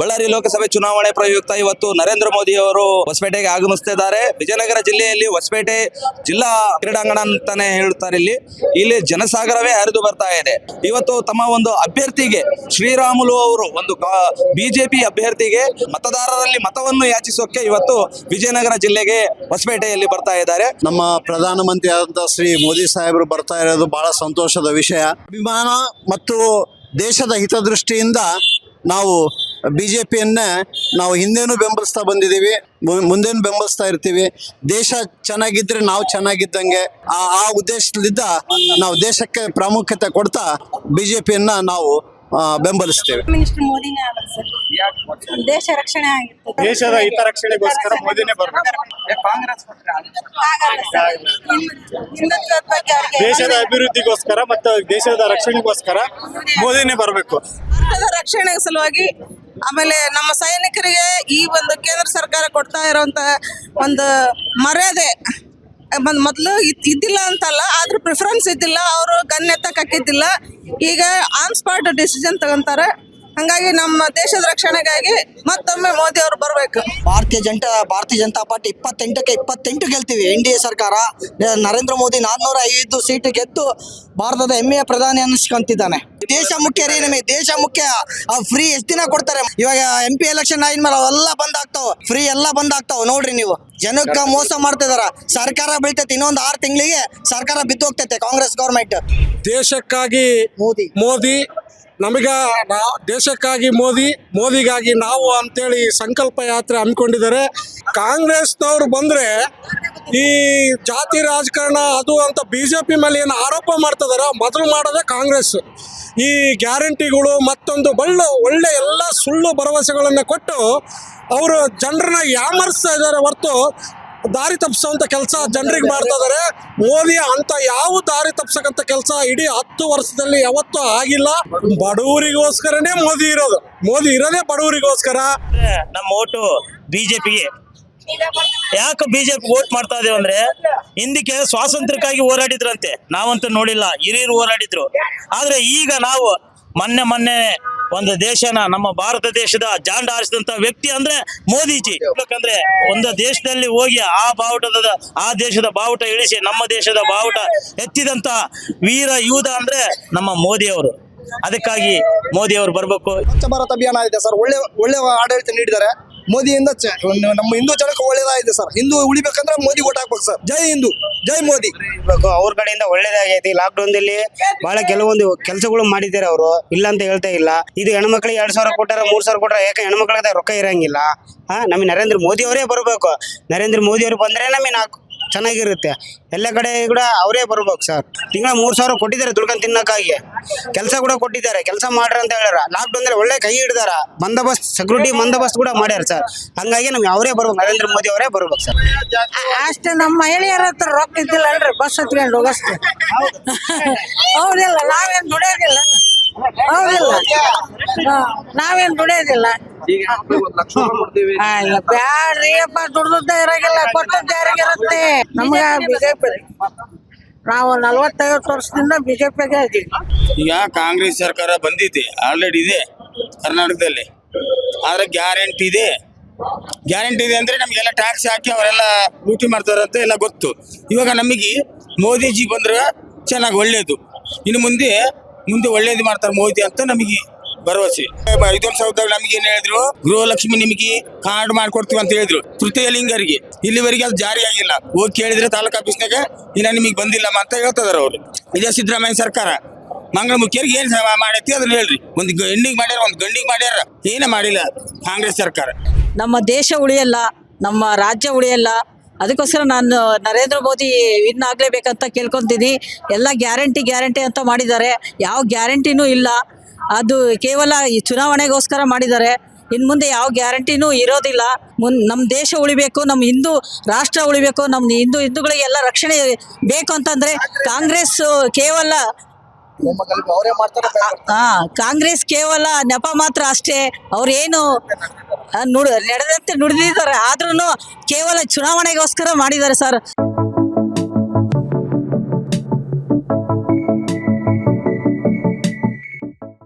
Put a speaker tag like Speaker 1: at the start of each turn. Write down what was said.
Speaker 1: ಬಳ್ಳಾರಿ ಲೋಕಸಭೆ ಚುನಾವಣೆ ಪ್ರಯುಕ್ತ ಇವತ್ತು ನರೇಂದ್ರ ಮೋದಿ ಅವರು ಹೊಸಪೇಟೆಗೆ ಆಗಮಿಸುತ್ತಿದ್ದಾರೆ ವಿಜಯನಗರ ಜಿಲ್ಲೆಯಲ್ಲಿ ಹೊಸಪೇಟೆ ಜಿಲ್ಲಾ ಕ್ರೀಡಾಂಗಣ ಅಂತಾನೆ ಹೇಳ್ತಾರೆ ಇಲ್ಲಿ. ಇಲ್ಲಿ ಜನಸಾಗರವೇ ಹರಿದು ಬರ್ತಾ ಇದೆ. ಇವತ್ತು ತಮ್ಮ ಒಂದು ಅಭ್ಯರ್ಥಿಗೆ ಶ್ರೀರಾಮುಲು ಅವರು, ಒಂದು ಬಿಜೆಪಿ ಅಭ್ಯರ್ಥಿಗೆ ಮತದಾರರಲ್ಲಿ ಮತವನ್ನು ಯಾಚಿಸೋಕೆ ಇವತ್ತು ವಿಜಯನಗರ ಜಿಲ್ಲೆಗೆ ಹೊಸಪೇಟೆಯಲ್ಲಿ ಬರ್ತಾ ಇದ್ದಾರೆ.
Speaker 2: ನಮ್ಮ ಪ್ರಧಾನಮಂತ್ರಿ ಆದಂತಹ ಶ್ರೀ ಮೋದಿ ಸಾಹೇಬರು ಬರ್ತಾ ಇರೋದು ಬಹಳ ಸಂತೋಷದ ವಿಷಯ. ಅಭಿಮಾನ ಮತ್ತು ದೇಶದ ಹಿತದೃಷ್ಟಿಯಿಂದ ನಾವು ಬಿ ಜೆ ಪಿಯನ್ನ ನಾವು ಹಿಂದೆನೂ ಬೆಂಬಲಿಸ್ತಾ ಬಂದಿದ್ದೀವಿ ಮುಂದೇನು ಬೆಂಬಲಿಸ್ತಾ ಇರ್ತೀವಿ. ದೇಶ ಚೆನ್ನಾಗಿದ್ರೆ ನಾವು ಚೆನ್ನಾಗಿದ್ದಂಗೆ ಆ ಆ ಉದ್ದೇಶದಿಂದ ನಾವು ದೇಶಕ್ಕೆ ಪ್ರಾಮುಖ್ಯತೆ ಕೊಡ್ತಾ ಬಿ ಜೆ ಪಿಯನ್ನ ನಾವು ಬೆಂಬಲಿಸ್ತೇವೆ.
Speaker 3: ಮಿನಿಸ್ಟರ್ ಮೋದಿನೇ ಆಗಲ್ಲ ಸರ್. ದೇಶ ರಕ್ಷಣೆ ಆಗಿರ್ತದೆ
Speaker 4: ದೇಶದ ಹಿತರಕ್ಷಣೆಗೋಸ್ಕರ ಮೋದಿನೇ ಬರ್ಬೇಕು. ದೇಶದ ಅಭಿವೃದ್ಧಿಗೋಸ್ಕರ ಮತ್ತು ದೇಶದ ರಕ್ಷಣೆಗೋಸ್ಕರ ಮೋದಿನೇ ಬರಬೇಕು.
Speaker 5: ರಕ್ಷಣೆ ಸಲುವಾಗಿ ಆಮೇಲೆ ನಮ್ಮ ಸೈನಿಕರಿಗೆ ಈ ಒಂದು ಕೇಂದ್ರ ಸರ್ಕಾರ ಕೊಡ್ತಾ ಇರುವಂತ ಒಂದು ಮರ್ಯಾದೆ ಮೊದ್ಲು ಇದ್ದಿಲ್ಲ ಅಂತಲ್ಲ, ಆದ್ರೂ ಪ್ರಿಫರೆನ್ಸ್ ಇದ್ದಿಲ್ಲ, ಅವರು ಗನ್ ಎತ್ತಕ್ ಹಾಕಿದ್ದಿಲ್ಲ ಈಗ ಆನ್ ಸ್ಪಾಟ್ ಡಿಸಿಷನ್ ತಗೊಂತಾರೆ. ಹಂಗಾಗಿ ನಮ್ಮ ದೇಶದ ರಕ್ಷಣೆಗಾಗಿ ಮತ್ತೊಮ್ಮೆ ಮೋದಿ ಅವರು ಬರಬೇಕು.
Speaker 6: ಭಾರತೀಯ ಜನತಾ ಭಾರತೀಯ ಜನತಾ ಪಾರ್ಟಿ ಇಪ್ಪತ್ತೆಂಟಕ್ಕೆ ಇಪ್ಪತ್ತೆಂಟು ಗೆಲ್ತೀವಿ. ಎನ್ ಡಿ ಎ ಸರ್ಕಾರ. ನರೇಂದ್ರ ಮೋದಿ ನಾನ್ನೂರ ಐದು ಸೀಟು ಗೆದ್ದು ಭಾರತದ ಹೆಮ್ಮೆಯ ಪ್ರಧಾನಿ ಅನ್ನಿಸ್ಕೊಂತಿದ್ದಾನೆ. ದೇಶ ಮುಖ್ಯ ರೀ ನಮಗೆ ದೇಶ ಮುಖ್ಯ. ಫ್ರೀ ಎಷ್ಟು ದಿನ ಕೊಡ್ತಾರೆ? ಇವಾಗ ಎಂ ಪಿ ಎಲೆಕ್ಷನ್ ಮೇಲೆ ಅವೆಲ್ಲ ಬಂದ್ ಆಗ್ತಾವ ಫ್ರೀ ಎಲ್ಲ ಬಂದ್ ಆಗ್ತಾವ ನೋಡ್ರಿ ನೀವು. ಜನಕ್ಕೆ ಮೋಸ ಮಾಡ್ತಿದಾರ. ಸರ್ಕಾರ ಬೀಳ್ತೈತಿ. ಇನ್ನೊಂದು ಆರು ತಿಂಗಳಿಗೆ ಸರ್ಕಾರ ಬಿದ್ದು ಹೋಗ್ತೈತೆ ಕಾಂಗ್ರೆಸ್ ಗೌರ್ಮೆಂಟ್.
Speaker 7: ದೇಶಕ್ಕಾಗಿ
Speaker 6: ಮೋದಿ.
Speaker 7: ಮೋದಿ ನಮಗ ನಾ- ದೇಶಕ್ಕಾಗಿ ಮೋದಿ, ಮೋದಿಗಾಗಿ ನಾವು ಅಂತೇಳಿ ಸಂಕಲ್ಪ ಯಾತ್ರೆ ಹಮ್ಮಿಕೊಂಡಿದ್ದಾರೆ. ಕಾಂಗ್ರೆಸ್ನವ್ರು ಬಂದರೆ ಈ ಜಾತಿ ರಾಜಕಾರಣ ಅದು ಅಂತ ಬಿ ಜೆ ಪಿ ಮೇಲೆ ಏನು ಆರೋಪ ಮಾಡ್ತಿದಾರ ಮೊದಲು ಮಾಡೋದೇ ಕಾಂಗ್ರೆಸ್. ಈ ಗ್ಯಾರಂಟಿಗಳು ಮತ್ತೊಂದು ಒಳ್ಳೆ ಒಳ್ಳೆ ಎಲ್ಲ ಸುಳ್ಳು ಭರವಸೆಗಳನ್ನು ಕೊಟ್ಟು ಅವರು ಜನರನ್ನ ಯಾಮರ್ಸ್ತಾ ಇದ್ದಾರೆ ಹೊರತು ದಾರಿ ತಪ್ಪಿಸುವಂತ ಕೆಲಸ ಜನರಿಗೆ ಮಾಡ್ತಾ ಇದಾರೆ. ಮೋದಿ ಅಂತ ಯಾವ ದಾರಿ ತಪ್ಸಕಂತ ಕೆಲಸ ಇಡೀ ಹತ್ತು ವರ್ಷದಲ್ಲಿ ಯಾವತ್ತೂ ಆಗಿಲ್ಲ. ಬಡವರಿಗೋಸ್ಕರನೇ ಮೋದಿ ಇರೋದು. ಮೋದಿ ಇರೋದೇ ಬಡವರಿಗೋಸ್ಕರ.
Speaker 8: ನಮ್ಮ ಓಟು ಬಿಜೆಪಿಗೆ. ಯಾಕೆ ಬಿಜೆಪಿ ವೋಟ್ ಮಾಡ್ತಾ ಇದೀವಿ ಅಂದ್ರೆ ಹಿಂದಕ್ಕೆ ಸ್ವಾತಂತ್ರ್ಯಕ್ಕಾಗಿ ಹೋರಾಡಿದ್ರಂತೆ. ನಾವಂತೂ ನೋಡಿಲ್ಲ. ಹಿರಿಯರು ಹೋರಾಡಿದ್ರು. ಆದ್ರೆ ಈಗ ನಾವು ಮೊನ್ನೆ ಮೊನ್ನೆ ಒಂದು ದೇಶನ ನಮ್ಮ ಭಾರತ ದೇಶದ ಜಾಂಡ ಆರಿಸಿದಂತ ವ್ಯಕ್ತಿ ಅಂದ್ರೆ ಮೋದಿಜಿ. ಯಾಕಂದ್ರೆ ಒಂದು ದೇಶದಲ್ಲಿ ಹೋಗಿ ಆ ಬಾವುಟದ, ಆ ದೇಶದ ಬಾವುಟ ಇಳಿಸಿ ನಮ್ಮ ದೇಶದ ಬಾವುಟ ಎತ್ತಿದಂತ ವೀರ ಯೋಧ ಅಂದ್ರೆ ನಮ್ಮ ಮೋದಿ ಅವರು. ಅದಕ್ಕಾಗಿ ಮೋದಿ ಅವರು ಬರ್ಬೇಕು.
Speaker 6: ಸ್ವಚ್ಛ ಭಾರತ್ ಅಭಿಯಾನ ಇದೆ ಸರ್. ಒಳ್ಳೆ ಒಳ್ಳೆ ಆಡಳಿತ ನೀಡಿದ್ದಾರೆ. ಮೋದಿಯಿಂದ ನಮ್ಮ ಹಿಂದೂ ಜನಕ್ಕೆ ಒಳ್ಳೇದಾಗಿದೆ ಸರ್. ಹಿಂದೂ ಉಳಿಬೇಕಂದ್ರೆ ಮೋದಿ ಓಟ್ ಹಾಕ್ಬೇಕು ಸರ್. ಜೈ ಹಿಂದೂ. ಜೈ ಮೋದಿ.
Speaker 9: ಅವ್ರ ಕಡೆಯಿಂದ ಒಳ್ಳೇದಾಗೈತಿ. ಲಾಕ್ಡೌನ್ ದಲ್ಲಿ ಬಹಳ ಕೆಲವೊಂದು ಕೆಲಸಗಳು ಮಾಡಿದ್ದಾರೆ ಅವರು. ಇಲ್ಲ ಅಂತ ಹೇಳ್ತಾ ಇಲ್ಲ. ಇದು ಹೆಣ್ಮಕ್ಳಿಗೆ ಎರಡ್ ಸಾವಿರ ಕೊಟ್ಟಾರ, ಮೂರ್ ಸಾವಿರ ಕೊಟ್ಟಾರ, ಯಾಕೆ ಹೆಣ್ಮಕ್ಳ ರೊಕ್ಕ ಇರಂಗಿಲ್ಲ? ಹಾ ನಮಗೆ ನರೇಂದ್ರ ಮೋದಿ ಅವರೇ ಬರಬೇಕು. ನರೇಂದ್ರ ಮೋದಿ ಅವರು ಬಂದ್ರೆ ನಮಗೆ ನಾಲ್ಕು ಚೆನ್ನಾಗಿರುತ್ತೆ. ಎಲ್ಲ ಕಡೆ ಕೂಡ ಅವರೇ ಬರ್ಬೇಕು ಸರ್. ತಿಂಗಳ ಮೂರು ಸಾವಿರ ಕೊಟ್ಟಿದ್ದಾರೆ ದುಡ್ಕೊಂಡು ತಿನ್ನೋಕ್ಕಾಗಿ. ಕೆಲಸ ಕೂಡ ಕೊಟ್ಟಿದ್ದಾರೆ. ಕೆಲಸ ಮಾಡ್ರಿ ಅಂತ ಹೇಳ್ಯಾರ. ಲಾಕ್ಡೌನ್ ಅಲ್ಲಿ ಒಳ್ಳೆ ಕೈ ಹಿಡಿದಾರ. ಬಂದೋಬಸ್ತ್ ಸೆಕ್ಯೂರಿಟಿ ಬಂದೋಬಸ್ತ್ ಕೂಡ ಮಾಡ್ಯಾರ ಸರ್. ಹಂಗಾಗಿ ನಮ್ಗೆ ಅವರೇ ಬರ್ಬೇಕು. ನರೇಂದ್ರ ಮೋದಿ ಅವರೇ ಬರ್ಬೇಕು ಸರ್.
Speaker 3: ಅಷ್ಟೇ ನಮ್ಮ ಮಹಿಳೆಯರ ಹತ್ರ ರೊಕ್ಕ ಇದ್ದಿಲ್ಲ ಅಲ್ರಿ ಬಸ್ ಹತ್ಕೊಂಡು ಹೋಗಷ್ಟೇ. ಹೌದಿಲ್ಲ, ನಾವೇನ್ ದುಡಿಯೋದಿಲ್ಲ. ಹೌದಿಲ್ಲ. ನಾವೇನು ದುಡಿಯೋದಿಲ್ಲ. ಅಯ್ಯ, ಬ್ಯಾಡ್ರಿ ಅಪ್ಪ ದುಡ್ದದ್ದ ಇರಾಗಿಲ್ಲ ಕೊಟ್ಟದ್ದ ಯಾರಿಗಿರುತ್ತೆ ನಮ್ಗ ಬಿಜೆಪಿ ನಾವು ನಲ್ವತ್ತೈವತ್ತು ವರ್ಷದಿಂದ ಬಿಜೆಪಿಗೆ ಇದೀವಿ.
Speaker 10: ಈಗ ಕಾಂಗ್ರೆಸ್ ಸರ್ಕಾರ ಬಂದಿದೆ ಆಲ್ರೆಡಿ ಇದೆ ಕರ್ನಾಟಕದಲ್ಲಿ. ಆದ್ರೆ ಗ್ಯಾರಂಟಿ ಇದೆ. ಗ್ಯಾರಂಟಿ ಇದೆ ಅಂದ್ರೆ ನಮಗೆಲ್ಲ ಟ್ಯಾಕ್ಸ್ ಹಾಕಿ ಅವರೆಲ್ಲ ಲೂಟಿ ಅಂತ ಎಲ್ಲ ಗೊತ್ತು. ಇವಾಗ ನಮಗೆ ಮೋದಿಜಿ ಬಂದ್ರೆ ಚೆನ್ನಾಗಿ ಒಳ್ಳೇದು. ಇನ್ನು ಮುಂದೆ ಮುಂದೆ ಒಳ್ಳೇದು ಮಾಡ್ತಾರೆ ಮೋದಿ ಅಂತ ನಮಗೆ ಭರವಸೆ. ವಿಧಾನಸೌಧದಾಗ ನಮ್ಗೆ ಏನ್ ಹೇಳಿದ್ರು? ಗೃಹಲಕ್ಷ್ಮಿ ನಿಮಗೆ ಕಾರ್ಡ್ ಮಾಡ್ಕೊಡ್ತೀವಿ ಅಂತ ಹೇಳಿದ್ರು. ತೃತೀಯ ಲಿಂಗರಿಗೆ. ಇಲ್ಲಿವರೆಗೆ ಅದು ಜಾರಿ ಆಗಿಲ್ಲ. ಹೋಗಿ ಕೇಳಿದ್ರೆ ತಾಲೂಕು ಆಫೀಸ್ನಾಗ, ಇನ್ನ ನಿಮಗೆ ಬಂದಿಲ್ಲಮ್ಮ ಅಂತ ಹೇಳ್ತದಾರ ಅವರು. ಇದೇ ಸಿದ್ದರಾಮಯ್ಯ ಸರ್ಕಾರ. ಮಂಗಳಮುಖಿಯರಿಗೆ ಏನ್ ಸೇವೆ ಮಾಡೈತಿ ಅದನ್ನ ಹೇಳ್ರಿ. ಒಂದು ಹೆಣ್ಣಿಗೆ ಮಾಡ್ಯಾರ, ಒಂದು ಗಂಡಿಗೆ ಮಾಡ್ಯಾರ. ಏನೇ ಮಾಡಿಲ್ಲ ಕಾಂಗ್ರೆಸ್ ಸರ್ಕಾರ.
Speaker 5: ನಮ್ಮ ದೇಶ ಉಳಿಯಲ್ಲ, ನಮ್ಮ ರಾಜ್ಯ ಉಳಿಯಲ್ಲ, ಅದಕ್ಕೋಸ್ಕರ ನಾನು ನರೇಂದ್ರ ಮೋದಿ ವಿನ್ ಆಗ್ಲೇಬೇಕಂತ ಕೇಳ್ಕೊತೀನಿ ಎಲ್ಲ ಗ್ಯಾರಂಟಿ ಗ್ಯಾರಂಟಿ ಅಂತ ಮಾಡಿದ್ದಾರೆ. ಯಾವ ಗ್ಯಾರಂಟಿನೂ ಇಲ್ಲ. ಅದು ಕೇವಲ ಈ ಚುನಾವಣೆಗೋಸ್ಕರ ಮಾಡಿದ್ದಾರೆ. ಇನ್ನು ಮುಂದೆ ಯಾವ ಗ್ಯಾರಂಟಿನೂ ಇರೋದಿಲ್ಲ. ಮುನ್ ನಮ್ಮ ದೇಶ ಉಳಿಬೇಕು ನಮ್ಮ ಹಿಂದೂ ರಾಷ್ಟ್ರ ಉಳಿಬೇಕು ನಮ್ಮ ಹಿಂದೂ ಹಿಂದೂಗಳಿಗೆ ಎಲ್ಲ ರಕ್ಷಣೆ ಬೇಕು ಅಂತಂದರೆ ಕಾಂಗ್ರೆಸ್ ಕೇವಲ ಹಾ ಕಾಂಗ್ರೆಸ್ ಕೇವಲ ನೆಪ ಮಾತ್ರ ಅಷ್ಟೇ. ಅವ್ರೇನು ನುಡ್, ನಡೆದಂತೆ ನುಡಿದಿದ್ದಾರೆ. ಆದ್ರೂ ಕೇವಲ ಚುನಾವಣೆಗೋಸ್ಕರ ಮಾಡಿದ್ದಾರೆ ಸರ್.